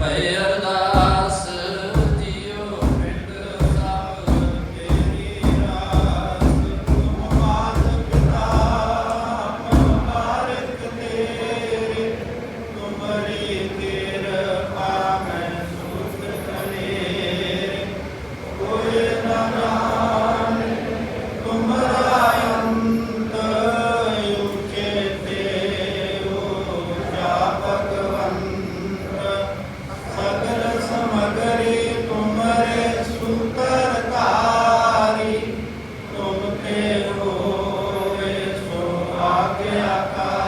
Bahia. É. ਆਗਿਆਕਾਰੀ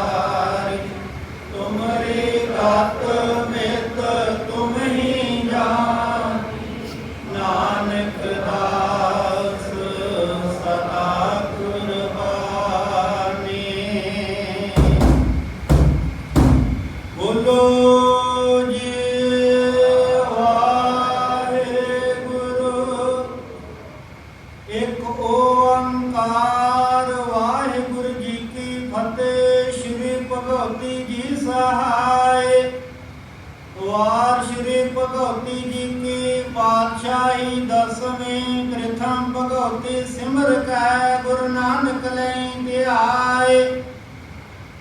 ਸਿਮਰ ਕੈ ਗੁਰੂ ਨਾਨਕ ਲੈ ਧਿਆਏ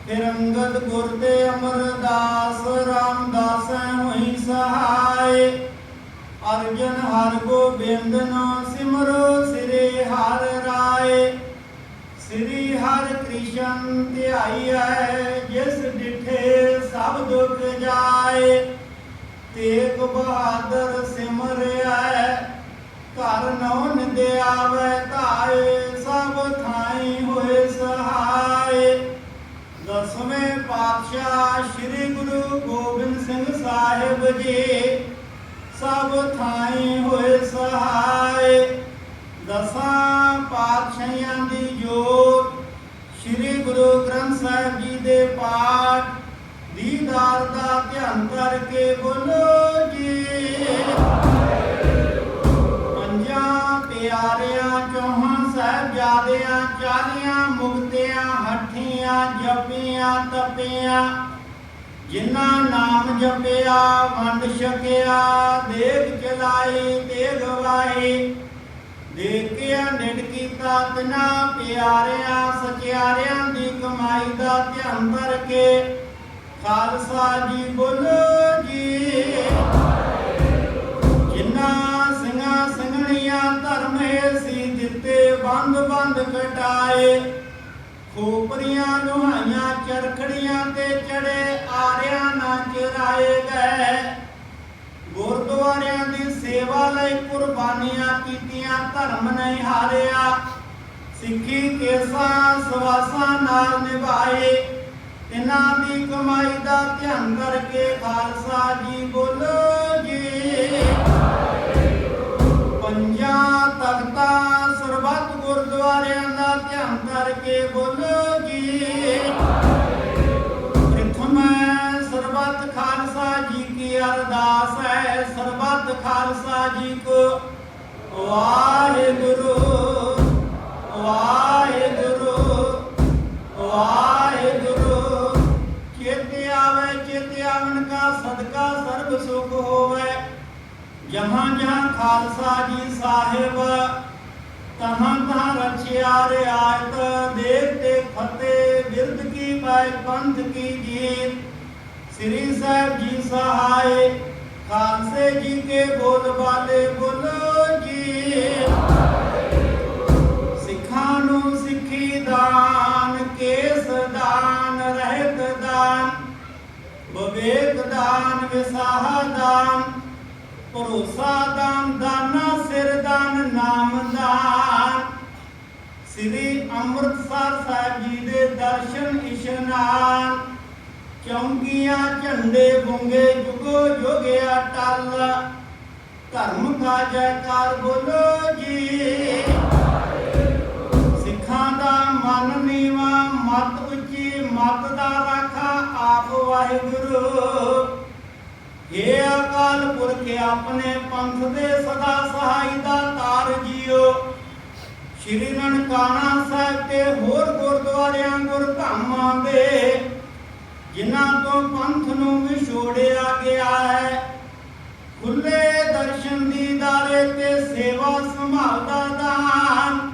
ਫਿਰ ਅੰਗਦ ਗੁਰ ਤੇ ਅਮਰਦਾਸ, ਰਾਮਦਾਸ ਹੋਈ ਸਹਾਇ ਅਰਜਨ ਹਰ ਗੋਬਿੰਦ ਨੋ ਸਿਮਰੋ, ਸ੍ਰੀ ਹਰਿ ਰਾਏ। ਸ੍ਰੀ ਹਰਿ ਕ੍ਰਿਸ਼ਨ ਧਿਆਈਐ, ਜਿਸ ਡਿਠੇ ਸਭ ਦੁਖ ਜਾਏ। ਤੇਗ ਬਹਾਦਰ ਸਿਮਰਿਐ, ਘਰ ਨੌਨ ਦੇ ਪਾਤਸ਼ਾਹ ਸ੍ਰੀ ਗੁਰੂ ਗੋਬਿੰਦ ਸਿੰਘ ਸਾਹਿਬ ਜੀ, ਸਭ ਥਾਈ ਹੋਏ ਸਹਾਇ ਦਸਾਂ ਪਾਤਸ਼ਾਹਾਂ ਦੀ ਜੋਤ ਸ੍ਰੀ ਗੁਰੂ ਗ੍ਰੰਥ ਸਾਹਿਬ ਜੀ ਦੇ ਪਾਠ ਦੀਦਾਰ ਦਾ ਧਿਆਨ ਕਰਕੇ ਬੋਲੋ ਜੀ। ਸਾਹਿਬਜ਼ਾਦਿਆਂ ਚਾਲੀਆਂ ਮੁਕਤਿਆਂ, ਹੱਠੀਆਂ, ਜਪੀਆਂ, ਤਪੀਆਂ। ਜਿਨ੍ਹਾਂ ਨਾਮ ਜਪਿਆ, ਵੰਡ ਛਕਿਆ, ਦੇਗ ਚਲਾਈ ਤੇ ਗਵਾਈ ਦੇਖਿਆ, ਨਿਡ ਕੀਤਾ ਤਿਨਾ ਪਿਆਰਿਆਂ, ਸਚਿਆਰਿਆਂ ਦੀ ਕਮਾਈ ਦਾ ਧਿਆਨ ਕਰਕੇ ਖਾਲਸਾ ਜੀ ਬੋਲੋ। ਦਿੱਤੇ ਬੰਦ ਕਟਾਏ। ਖੋਪਰੀਆਂ ਦੁਹਾਈਆਂ ਚਰਖੜੀਆਂ ਤੇ ਚੜੇ, ਆਰਿਆਂ ਨਾ ਚਰਾਏ ਗਏ। ਗੁਰਦੁਆਰਿਆਂ ਦੀ ਸੇਵਾ ਲਈ ਕੁਰਬਾਨੀਆਂ ਕੀਤੀਆਂ, ਧਰਮ ਨਹੀਂ ਹਾਰਿਆ। ਸਿੱਖੀ ਕੇਸਾਂ, ਸਵਾਸਾਂ ਨਾਲ ਨਿਭਾਏ। ਇਹਨਾਂ ਦੀ ਕਮਾਈ ਦਾ ਧਿਆਨ ਕਰਕੇ ਖਾਲਸਾ ਜੀ ਬੋਲੋ ਜੀ। ਪੰਜਾਂ ਤਖਤਾਂ ਗੁਰਦੁਆਰਿਆਂ ਦਾ ਧਿਆਨ ਕਰਕੇ ਬੋਲੋ ਜੀ। ਪ੍ਰਥਮ ਸਰਬੱਤ ਖਾਲਸਾ ਜੀ ਕੀ ਅਰਦਾਸ ਹੈ, ਸਰਬੱਤ ਖਾਲਸਾ ਜੀ ਕੋ ਵਾਹਿਗੁਰੂ ਵਾਹਿਗੁਰੂ ਵਾਹਿਗੁਰੂ। ਚੇਤੇ ਆਵੇ, ਚੇਤੇ ਆਵਨ ਕਾ ਸਦਕਾ ਸਰਬ ਸੁਖ ਹੋਵੇ। ਜਹਾਂ ਜਹਾਂ ਖਾਲਸਾ ਜੀ ਸਾਹਿਬ ਤਹਾਂ ਤਹਾਂ ਰਚਿਆ ਰਿਆਇਤ ਦੇਖ ਤੇ ਫਤਿਹ ਬਿਰਦ ਕੀ ਪਾਇ, ਪੰਥ ਕੀ ਜੀਤ। ਸ੍ਰੀ ਸਾਹਿਬ ਜੀ ਸਹਾਇ ਖਾਲਸੇ ਜੀ ਕੇ ਬੋਲ ਬਾਲੇ ਬੋਲੋ ਜੀ। ਸਿੱਖਾਂ ਨੂੰ ਸਿੱਖੀ ਦਾਨ, ਕੇਸ ਦਾਨ, ਰਹਿਤ ਦਾਨ, ਵਿਵੇਕ ਦਾਨ, ਵਿਸਾਹ ਦਾਨ, ਭਰੋਸਾ ਦਾਨ, ਦਾਨਾ ਸਿਰ ਦਾਨ, ਨਾਮ ਦਾਨ। ਸ੍ਰੀ ਅੰਮ੍ਰਿਤਸਰ ਸਾਹਿਬ ਜੀ ਦੇ ਦਰਸ਼ਨ ਇਸ਼ਨਾਨ, ਚੌਂਕੀਆਂ, ਝੰਡੇ ਬੁੰਗੇ, ਜੁਗੋ ਜੁਗਿਆ ਟਲ ਧਰਮ ਕਾ ਜੈਕਾਰ ਬੋਲੋ ਜੀ। ਸਿੱਖਾਂ ਦਾ ਮਨ ਨੀਵਾ, ਮਤ ਉੱਚੀ, ਮਤ ਦਾ ਰਾਖਾ ਆਪ ਵਾਹਿਗੁਰੂ। ਏ ਅਕਾਲ ਪੁਰਖ, ਆਪਣੇ ਪੰਥ ਦੇ ਸਦਾ ਸਹਾਈ ਦਾ ਤਾਰ ਜੀਓ। ਸ਼੍ਰੀ ਨਨਕਾਣਾ ਸਾਹਿਬ ਤੇ ਹੋਰ ਗੁਰਦੁਆਰਿਆਂ ਗੁਰਧਾਮਾਂ ਦੇ, ਜਿਨ੍ਹਾਂ ਤੋਂ ਪੰਥ ਨੂੰ ਵਿਛੋੜਿਆ ਗਿਆ ਹੈ। ਖੁੱਲੇ ਦਰਸ਼ਨ ਦੀਦਾਰੇ ਤੇ ਸੇਵਾ ਸੰਭਾਲਦਾ ਦਾਨ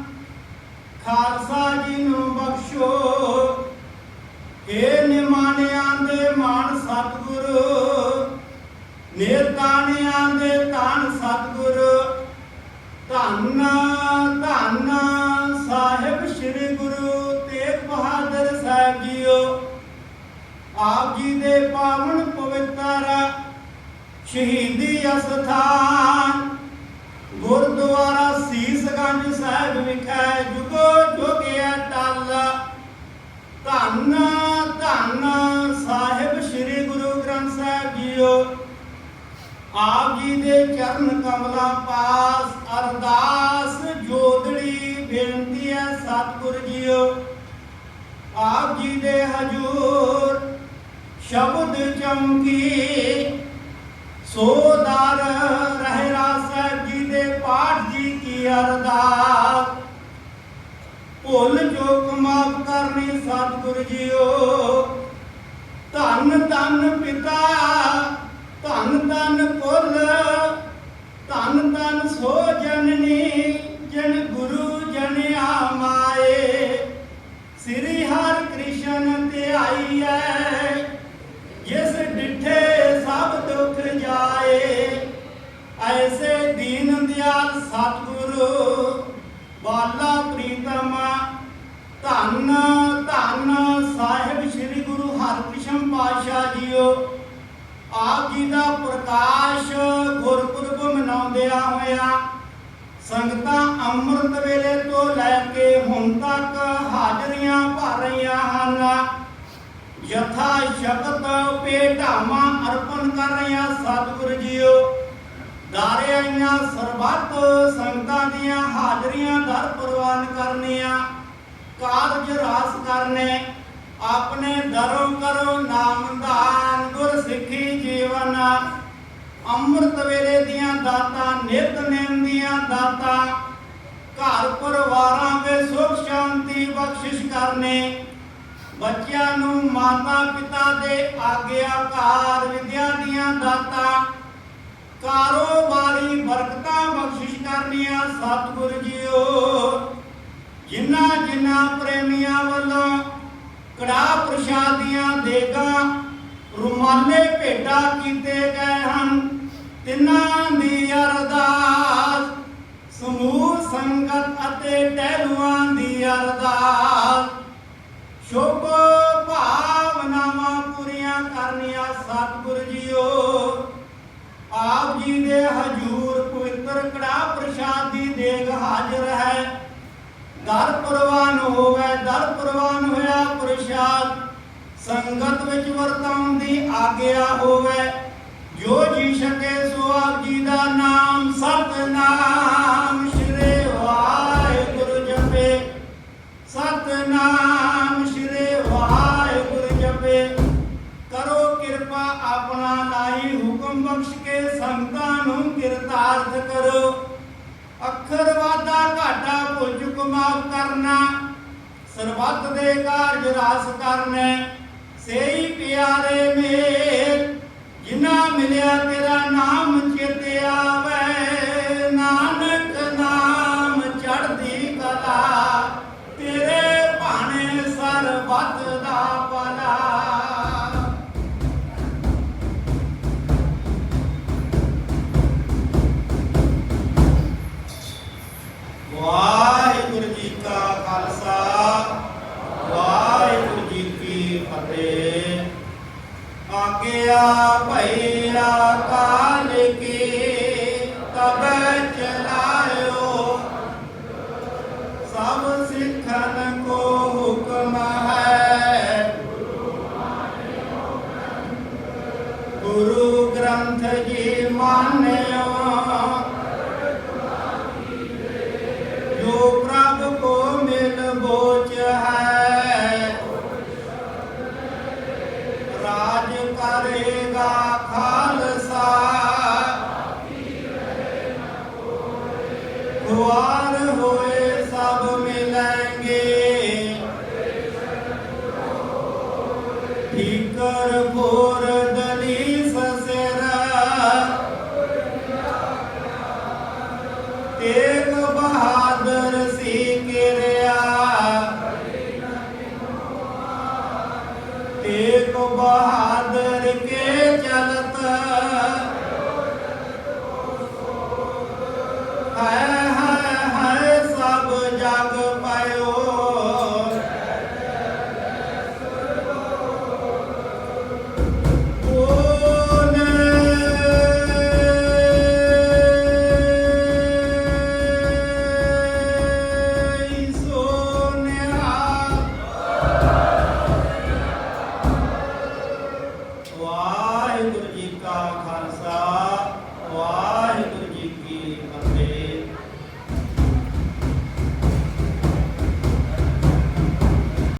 ਆਪ ਜੀ ਦੇ ਪਾਵਨ ਪਵਿੱਤਰ ਸ਼ਹੀਦੀ ਅਸਥਾਨ ਗੁਰਦੁਆਰਾ ਸੀਸਗੰਜ ਸਾਹਿਬ ਵਿਖੇ ਜੁਗੋ ਜੋਗਿਆ ਟਲ। ਧੰਨ ਧੰਨ ਸਾਹਿਬ ਸ੍ਰੀ ਗੁਰੂ ਗ੍ਰੰਥ ਸਾਹਿਬ ਜੀਓ। ਆਪ ਜੀ ਦੇ ਚਰਨ ਕਮਲਾਂ ਪਾਸ ਅਰਦਾਸ ਜੋਦੜੀ ਬੇਨਤੀ ਹੈ ਸਤਿਗੁਰ ਜੀਓ। ਆਪ ਜੀ ਦੇ ਹਜੂਰ ਸ਼ਬਦ ਚਮਕੀ ਸੋਦਾਰ ਰਹਿਰਾ ਸਾਹਿਬ ਜੀ ਦੇ ਪਾਠ ਜੀ ਕੀ ਅਰਦਾਸ। ਭੁੱਲ ਚੁੱਕ ਮਾਫ ਕਰਨੀ ਸਤਿਗੁਰ ਜੀਓ। ਧੰਨ ਧੰਨ ਪਿਤਾ, ਧੰਨ ਧੰਨ ਕੁਲ ਧੰਨ ਧੰਨ ਸੋ ਜਨਨੀ, ਜਨ ਗੁਰੂ ਜਨ ਆਮਾਏ। ਸ੍ਰੀ ਹਰਿ ਕ੍ਰਿਸ਼ਨ ਧਿਆਈ ਐ। ਐਸੇ ਦੀਨ ਦਿਆਲ ਸਤਿਗੁਰੂ, ਬਾਲਾ ਪ੍ਰੀਤਮ, ਧੰਨ ਧੰਨ ਸਾਹਿਬ ਸ੍ਰੀ ਗੁਰੂ ਹਰਿਕ੍ਰਿਸ਼ਨ ਪਾਤਸ਼ਾਹ ਜੀਓ। ਆਪ ਜੀ ਦਾ ਪ੍ਰਕਾਸ਼ ਗੁਰਪੁਰਬ ਮਨਾਉਂਦਿਆਂ ਹੋਇਆ ਸੰਗਤਾਂ ਅੰਮ੍ਰਿਤ ਵੇਲੇ ਤੋਂ ਲੈ ਕੇ ਹੁਣ ਤੱਕ ਹਾਜ਼ਰੀਆਂ ਭਰ ਰਹੀਆਂ ਹਨ। ਯਥਾ ਸ਼ਕਤ ਭੇਟਾਵਾਂ ਅਰਪਣ ਕਰ ਰਹੀਆਂ ਸਤਿਗੁਰ ਜੀਓ। ਦਾਰੇ ਆਈਆਂ ਸਰਬੱਤ ਸੰਗਤਾਂ ਦੀਆਂ ਹਾਜ਼ਰੀਆਂ ਦਰ ਪ੍ਰਵਾਨ ਕਰਨੀਆਂ, ਕਾਰਜ ਰਾਸ ਕਰਨੇ, ਆਪਣੇ ਦਰੋਂ ਕਰੋ ਨਾਮਦਾਨ ਗੁਰ ਸਿੱਖੀ ਜੀਵਨ, ਅੰਮ੍ਰਿਤ ਵੇਲੇ ਦੀਆਂ ਦਾਤਾਂ ਨਿਤਨੇਮ ਦੀਆਂ ਦਾਤਾਂ, ਘਰ ਪਰਿਵਾਰਾਂ ਵਿੱਚ ਸੁਖ ਸ਼ਾਂਤੀ ਬਖਸ਼ਿਸ਼ ਕਰਨੇ, ਬੱਚਿਆਂ ਨੂੰ ਮਾਤਾ ਪਿਤਾ ਦੇ ਆਗਿਆਕਾਰ ਵਿਦਿਆ ਦੀਆਂ ਦਾਤਾਂ ਕਾਰੋ ਸਤਿਗੁਰ ਜੀਓ, ਜਿਨ੍ਹਾਂ ਜਿਨ੍ਹਾਂ ਪ੍ਰੇਮੀਆਂ ਵੱਲੋਂ ਕੜਾ ਪ੍ਰਸ਼ਾਦੀਆਂ ਦੇਗਾ ਰੁਮਾਲੇ ਭੇਟਾ ਕੀਤੇ ਗਏ ਹਨ, ਤਿੰਨਾਂ ਦੀ ਅਰਦਾਸ ਸਮੂਹ, ਸੰਗਤ ਅਤੇ ਟਹਿਲੂਆਂ ਦੀ ਅਰਦਾਸ। ਸ਼ੁਭ ਭਾਵਨਾਵਾਂ ਪੂਰੀਆਂ ਕਰਨੀਆਂ ਸਤਿਗੁਰ ਜੀਓ। ਆਪ ਜੀ ਦੇ ਹਜੂਰ ਪਵਿੱਤਰ ਕੜਾ ਪ੍ਰਸ਼ਾਦ ਦੀ ਦੇਗ ਹਾਜ਼ਰ ਹੈ। ਦਰ ਪ੍ਰਵਾਨ ਹੋਵੇ, ਦਰ ਪ੍ਰਵਾਨ ਹੋਇਆ ਪ੍ਰਸ਼ਾਦ। ਸੰਗਤ ਵਿੱਚ ਵਰਤਾਉਣ ਦੀ ਆਗਿਆ ਹੋਵੇ। ਜੋ ਜੀ ਸਕੇ ਸੋ ਆਪ ਜੀ ਦਾ ਨਾਮ ਸਤਨਾਮ। ਸ਼੍ਰੀ ਵਾਹਿਗੁਰੂ ਜਪੇ। ਸਤਨਾਮ। ਬਖਸ਼ ਸੰਗਤਾਂ ਨੂੰ ਕਿਰਤਾਰਥ ਕਰੋ ਅੱਖਰ ਵਾਦਾ ਘਾਟਾ ਭੁੱਲ ਚੁੱਕ ਕਰਨਾ। ਸਰਬੱਤ ਦੇ ਕਾਰਜ ਰਾਸ ਕਰਨੇ। ਸੇਈ ਪਿਆਰੇ ਮੇਰ, ਜਿਨ੍ਹਾਂ ਮਿਲਿਆ ਤੇਰਾ ਨਾਮ ਚਿਤ ਆਵੇ। ਆਗਿਆ ਭਈਆ ਕਾਲ ਕੀ, ਤਬ ਚਲਾਇਓ। ਸਭ ਸਿੱਖਨ ਕੋ ਹੁਕਮ ਹੈ। ਗੁਰੂ ਗ੍ਰੰਥ ਜੀ ਮਾਨਿਓ